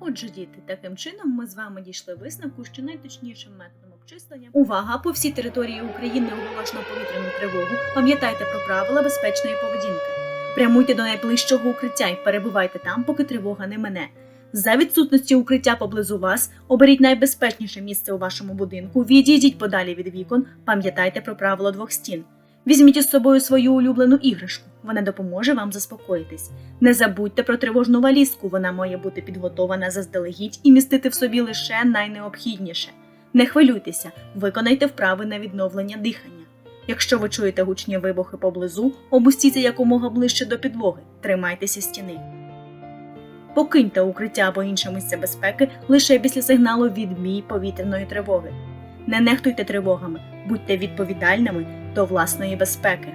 Отже, діти, таким чином ми з вами дійшли висновку, що найточнішим методом обчислення увага по всій території України оголошено повітряну тривогу. Пам'ятайте про правила безпечної поведінки. Прямуйте до найближчого укриття і перебувайте там, поки тривога не мине. За відсутності укриття поблизу вас оберіть найбезпечніше місце у вашому будинку, відійдіть подалі від вікон, пам'ятайте про правило двох стін. Візьміть із собою свою улюблену іграшку, вона допоможе вам заспокоїтись. Не забудьте про тривожну валізку, вона має бути підготована заздалегідь і містити в собі лише найнеобхідніше. Не хвилюйтеся, виконайте вправи на відновлення дихання. Якщо ви чуєте гучні вибухи поблизу, опустіться якомога ближче до підлоги, тримайтеся стіни. Покиньте укриття або інше місце безпеки лише після сигналу відмій повітряної тривоги. Не нехтуйте тривогами, будьте відповідальними до власної безпеки.